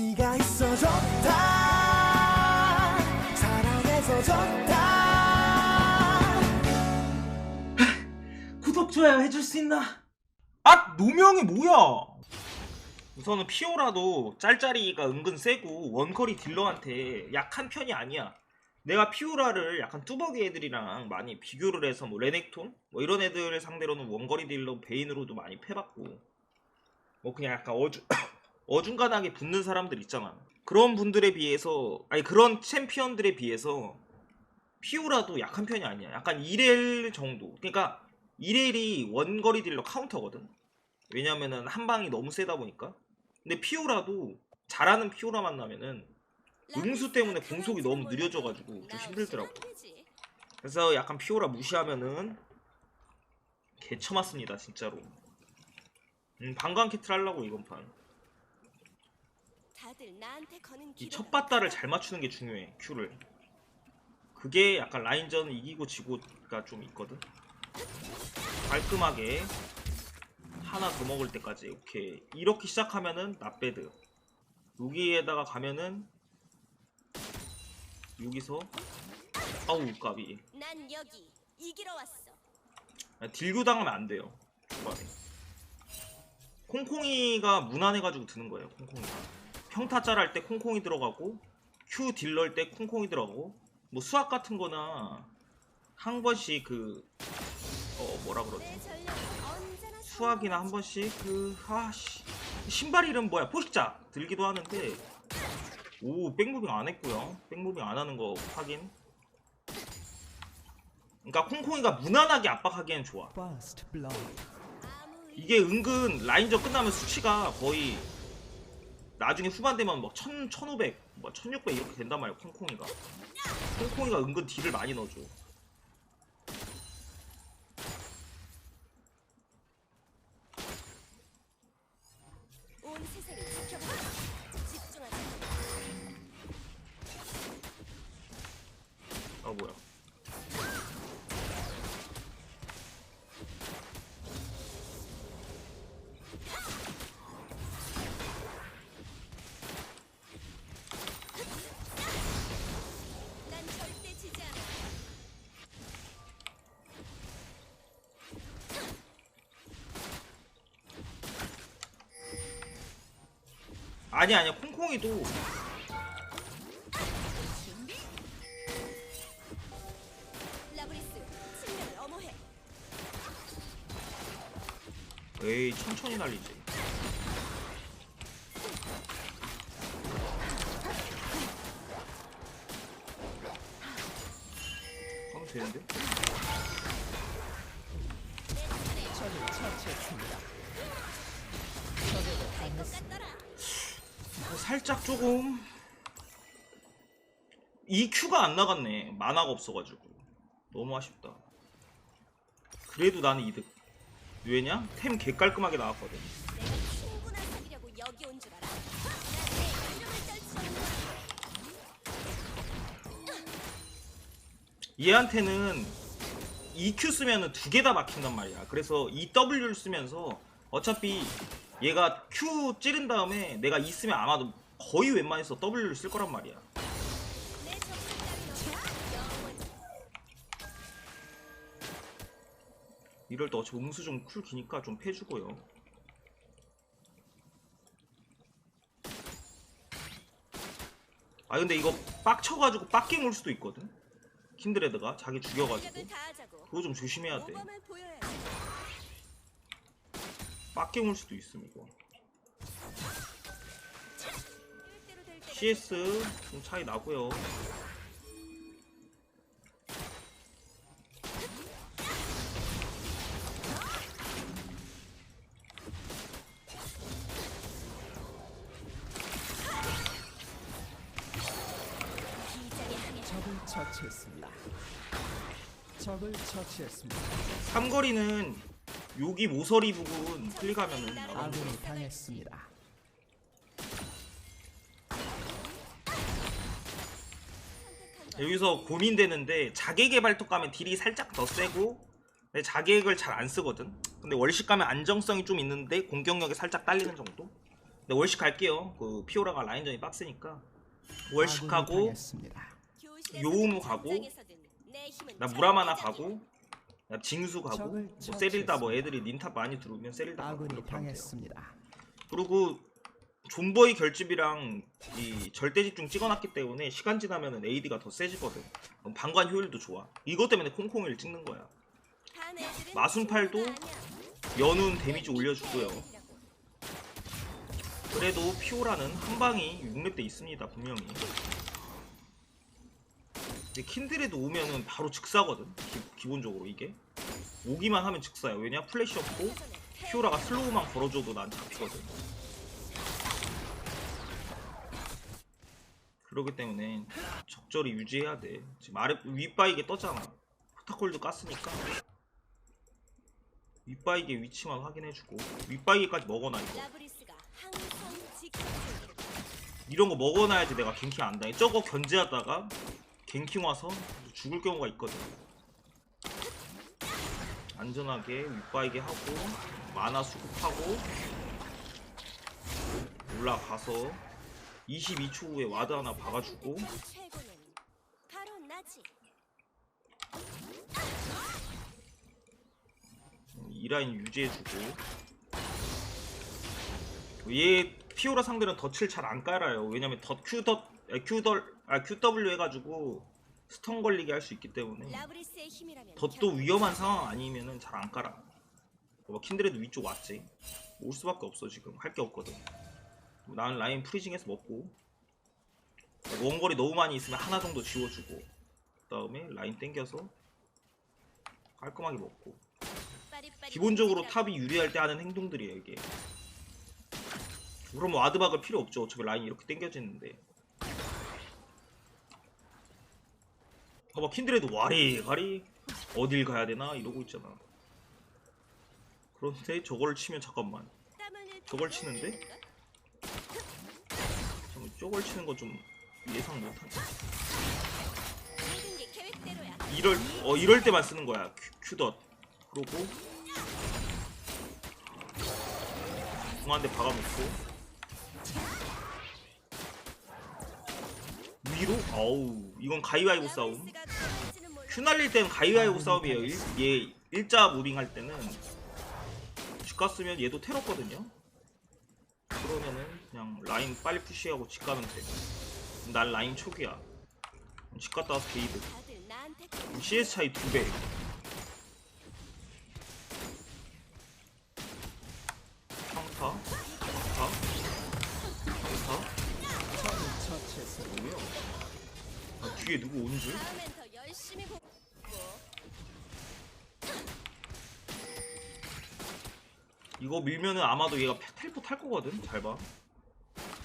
네가 있어 좋다 사랑해서 좋다 구독 좋아요 해줄 수 있나? 아 노명이 뭐야? 우선은 피오라도 짤짤이가 은근 세고 원거리 딜러한테 약한 편이 아니야. 내가 피오라를 약간 뚜벅이 애들이랑 많이 비교를 해서 뭐 레넥톤 뭐 이런 애들 상대로는 원거리 딜러 베인으로도 많이 패봤고 뭐 그냥 약간 어중 어중간하게 붙는 사람들 있잖아. 그런 분들에 비해서 아니 그런 챔피언들에 비해서 피오라도 약한 편이 아니야. 약간 1렐 정도. 그러니까 1렐이 원거리 딜러 카운터거든. 왜냐면은 한 방이 너무 세다 보니까. 근데 피오라도 잘하는 피오라 만나면은 응수 때문에 공속이 너무 느려져가지고 좀 힘들더라고. 그래서 약간 피오라 무시하면은 개쳐맞습니다 진짜로. 음, 방광 키트를 하려고 이번 판. 이 첫 바다를 잘 맞추는 게 중요해 큐를. 그게 약간 라인전 이기고 지고가 좀 있거든. 깔끔하게 하나 더 먹을 때까지 오케이. 이렇게 시작하면은 나배드 여기에다가 가면은 여기서 아우 까비. 난 여기 이기러 왔어. 딜교 당하면 안 돼요. 초반에. 콩콩이가 무난해가지고 드는 거예요 콩콩이가 평타 짤 할 때 콩콩이 들어가고 Q 딜럴 때 콩콩이 들어가고 뭐 수학 같은 거나 한 번씩 그 어 뭐라 그러지? 수학이나 한 번씩 그 아씨. 신발 이름 뭐야? 포식자 들기도 하는데 오 백무빙 안 했고요. 백무빙 안 하는 거 확인. 그러니까 콩콩이가 무난하게 압박하기엔 좋아. 이게 은근 라인전 끝나면 수치가 거의 나중에 후반 되면 막 1000, 1500, 뭐 1600 이렇게 된단 말이야 콩콩이가. 콩콩이가 은근 딜을 많이 넣어줘 아니 아니야 콩콩이도. 에이 천천히 날리지 하면 되는데? 살짝 조금. EQ가 안 나갔네. 만화가 없어가지고. 너무 아쉽다. 그래도 나는 이득. 왜냐? 템 개깔끔하게 나왔거든. 얘한테는 EQ 쓰면은 두 개 다 막힌단 말이야. 그래서 EW를 쓰면서 어차피 얘가 Q 찌른 다음에 내가 쓰면 아마도 거의 웬만해서 W를 쓸 거란 말이야. 이럴 때 어차피 음수 좀 쿨 기니까 좀 패주고요. 아 근데 이거 빡쳐가지고 빡갱 올 수도 있거든. 킨드레드가 자기 죽여가지고. 그거 좀 조심해야 돼. 빡갱 올 수도 있음 이거. CS 좀 차이 나고요. 적을 처치했습니다 적을 처치했습니다 삼거리는 여기 모서리 부분 클릭하면은 나가는 아군이 당했습니다 건 여기서 고민되는데 자객의 발톱 가면 딜이 살짝 더 세고 근데 자객을 잘 안 쓰거든 근데 월식 가면 안정성이 좀 있는데 공격력이 살짝 딸리는 정도 네, 월식 갈게요. 그 피오라가 라인전이 빡세니까 월식하고 당했습니다. 요우무 가고, 나잘 무라마나. 가고 나 징수 가고 적을 뭐 세릴다 뭐. 애들이 닌탑 많이 들어오면 세릴다 가고 아군이 이렇게 하면 돼요. 당했습니다. 그리고 존버이 결집이랑 이 절대 집중 찍어놨기 때문에 시간 지나면은 AD가 더 세지거든. 그럼 방관 효율도 좋아. 이것 때문에 콩콩이를 찍는 거야. 마순팔도. 연운 데미지 올려주고요. 그래도 피오라는 한 방이 6렙 때 있습니다 분명히. 근데 킨드레드 오면은 바로 즉사거든. 기, 본적으로 이게 오기만 하면 즉사야. 왜냐 플래시 없고 피오라가 슬로우만 걸어줘도 난 잡히거든. 그렇기 때문에 적절히 유지해야 돼. 지금 아래 윗바이게 떴잖아. 포타콜도 깠으니까 윗바이게 위치만 확인해주고 윗바이게까지 먹어놔 이거. 이런 거 먹어놔야지 내가 갱킹 안 당해. 저거 견제하다가 갱킹 와서 죽을 경우가 있거든. 안전하게 윗바이게 하고 만화 수급하고 올라가서 22초 후에 와드 하나 박아주고. 이 라인 유지해주고 얘 피오라 상대는 덫을 잘 안 깔아요 왜냐면 덫 Q덫 아, Q덜 아 QW 해가지고 스턴 걸리게 할 수 있기 때문에 덫도 위험한 상황 아니면은 잘 안 깔아. 뭐 킨드레드 위쪽 왔지. 올 수밖에 없어 지금. 할 게 없거든. 나는 라인 프리징해서 먹고. 원거리 너무 많이 있으면 하나 정도 지워주고. 그 다음에 라인 땡겨서 깔끔하게 먹고. 기본적으로. 탑이 유리할 때 하는 행동들이에요 이게. 그럼 와드 박을 필요 없죠. 어차피 라인이 이렇게 당겨지는데 봐봐 킨드레드 와리가리? 어딜 가야 되나? 이러고 있잖아. 그런데 저걸 치면 잠깐만. 저걸 치는데? 잠깐만, 저걸 치는 거 좀 예상 못하네. 이럴 어 이럴 때만 쓰는 거야 큐, 큐덧. 그러고. 공한대 박아놓고. 위로? 어우 이건 가위바위보 싸움 라브리스가 들어갈지는 몰라. 큐 날릴 때는 가위바위보 싸움이에요 일, 얘 일자 무빙 할 때는 집 갔으면 얘도 테러거든요 그러면은 그냥 라인 빨리 푸시하고 집 가면 돼 난 라인 초기야 집 갔다 와서 게이드 CS 차이 2배. 평타, 평타, 평타. 뭐야? 아, 뒤에 누구 오는 줄? 이거 밀면은 아마도 얘가 페- 텔포 탈 거거든. 잘 봐.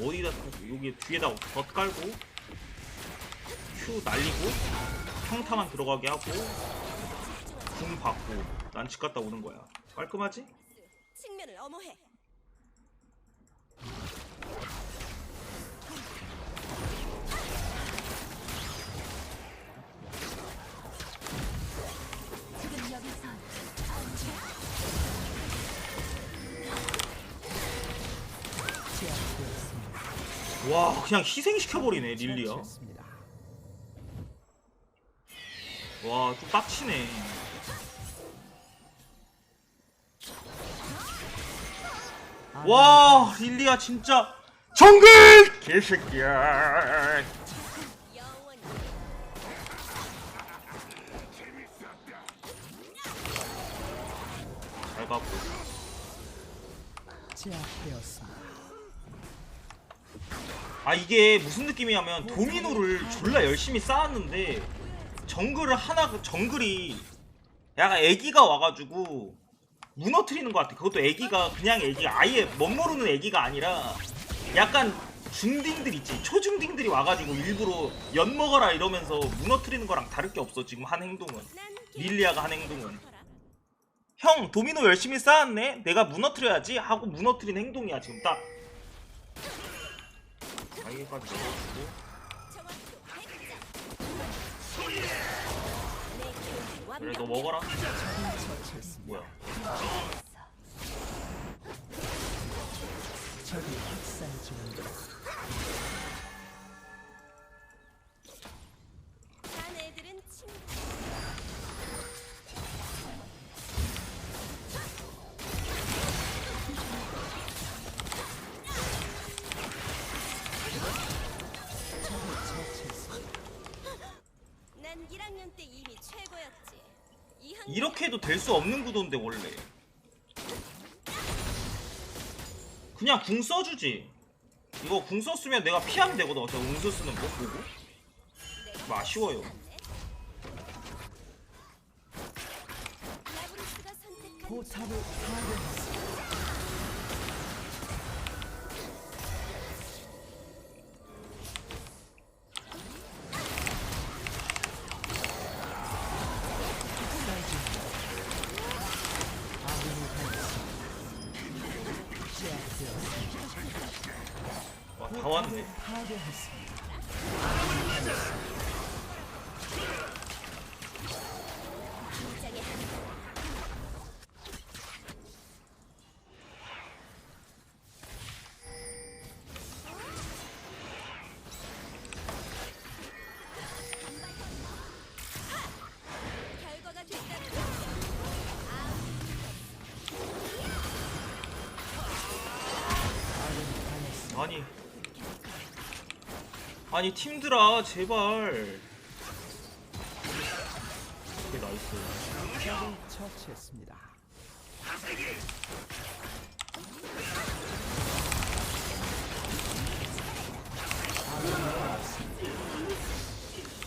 어디다 탈- 여기 뒤에다 덧 깔고 Q 날리고 평타만 들어가게 하고 궁 받고 난 집 갔다 오는 거야. 깔끔하지? 측면을 엄호해. 와 그냥 희생시켜버리네 릴리야. 처치했습니다. 와, 좀 빡치네. 아군이 와, 릴리아 진짜 정글 개새끼야. 잘 가고. 제압되었습니다. 아 이게 무슨 느낌이냐면 도미노를 졸라 열심히 쌓았는데 정글을 하나 정글이 약간 애기가 와가지고 무너뜨리는 것 같아. 그것도 애기가 그냥 애기가 아예 멋모르는 애기가 아니라 약간 중딩들 있지. 초중딩들이 와가지고 일부러 연 먹어라 이러면서 무너뜨리는 거랑 다를 게 없어 지금 한 행동은. 난 릴리아가 한 행동은. 형 도미노 열심히 쌓았네? 내가 무너뜨려야지? 하고 무너뜨린 행동이야 지금 딱 가위까지 넣어주고 정확도 100점. 내 기록이 그래 너. 먹어라. 뭐야 적이 쌓여지는데 자 이렇게 해도 될 수 없는 구도인데 원래. 그냥 궁 써주지. 이거 궁 썼으면 내가 피하면 되거든. 어차피 웅수 쓰는 거 보고. 뭐 아쉬워요. 포탑을 파괴 와, 다 아니 팀들아 제발 오케이 나이스 처치했습니다.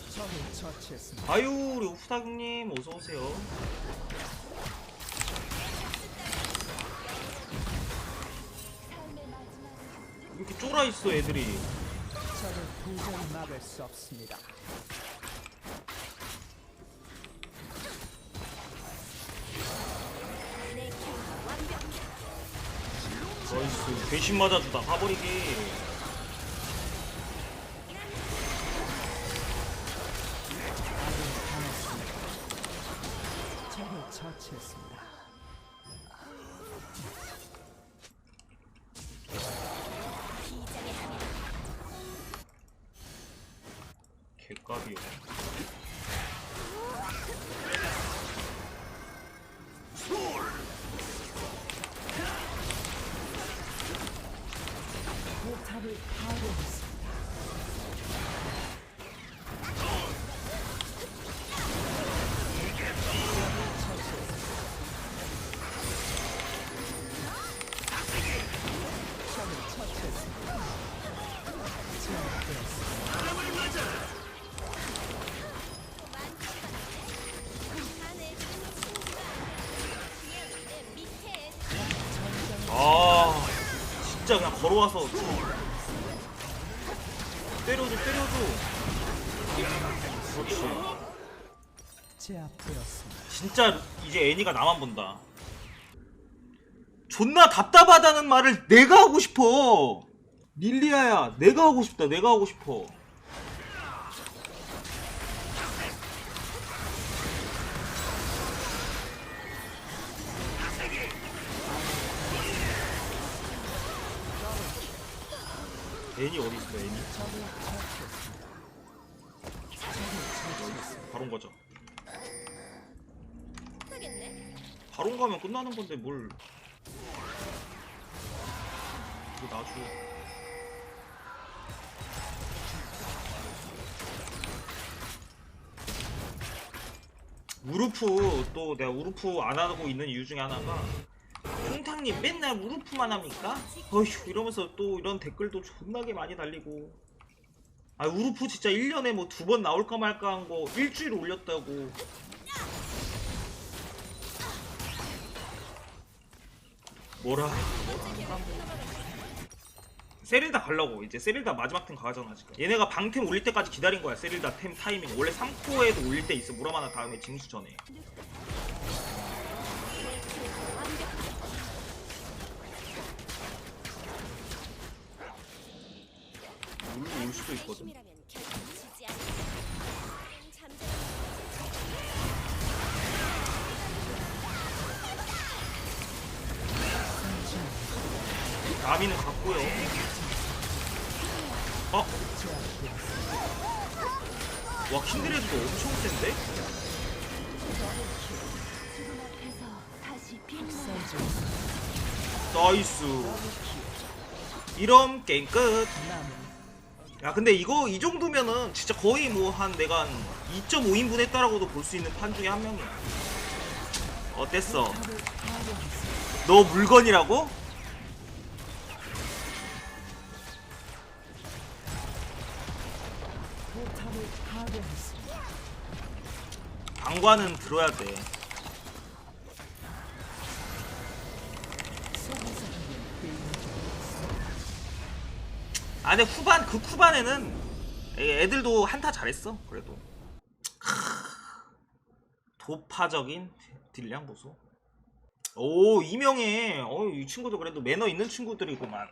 적을 처치했습니다. 아유 우리 우프닥님 어서오세요 이렇게 쫄아있어 애들이 도저히 막을 수 없습니다. 나이스 배신 맞아주다 가버리기. 적을 처치했습니다. 개값이요 포탑을 파괴했습니다. 그냥 걸어와서 때려줘 때려줘. 그렇지. 진짜 이제 애니가 나만 본다. 존나 답답하다는 말을 내가 하고 싶어. 릴리아야 내가 하고 싶다 내가 하고 싶어 애니 어디 있어 애니. 바론 가자. 바론 가면 끝나는 건데 뭘 이거 놔줘 우루프 또 내가 우루프 안 하고 있는 이유 중에 하나가 홍탕님 맨날 우루프만 합니까? 어휴 이러면서 또 이런 댓글도 존나게 많이 달리고. 아 우루프 진짜 1년에 뭐 두 번 나올까 말까 한 거 일주일 올렸다고. 뭐라? 세릴다 가려고. 이제 세릴다 마지막 템 가잖아 지금. 얘네가 방템 올릴 때까지 기다린 거야 세릴다 템 타이밍. 원래 3코에도 올릴 때 있어. 무라마나 다음에 징수 전에 올, 올 수도 있거든. 나미는 갔고요. 어? 와 킨드레드도 엄청 센데? 나이스. 이럼 게임 끝 야 근데 이거 이 정도면은 진짜 거의 뭐 한 내가 한 2.5인분 했다라고도 볼 수 있는 판 중에 한 명이야 어땠어? 너 물건이라고? 방관은 들어야 돼 속에서 하는 게임이죠. 아 근데 후반 그 후반에는 애- 애들도 한타 잘했어 그래도. 크, 도파적인 딜량 보소. 오 이명해. 어이 친구도 그래도 매너 있는 친구들이구만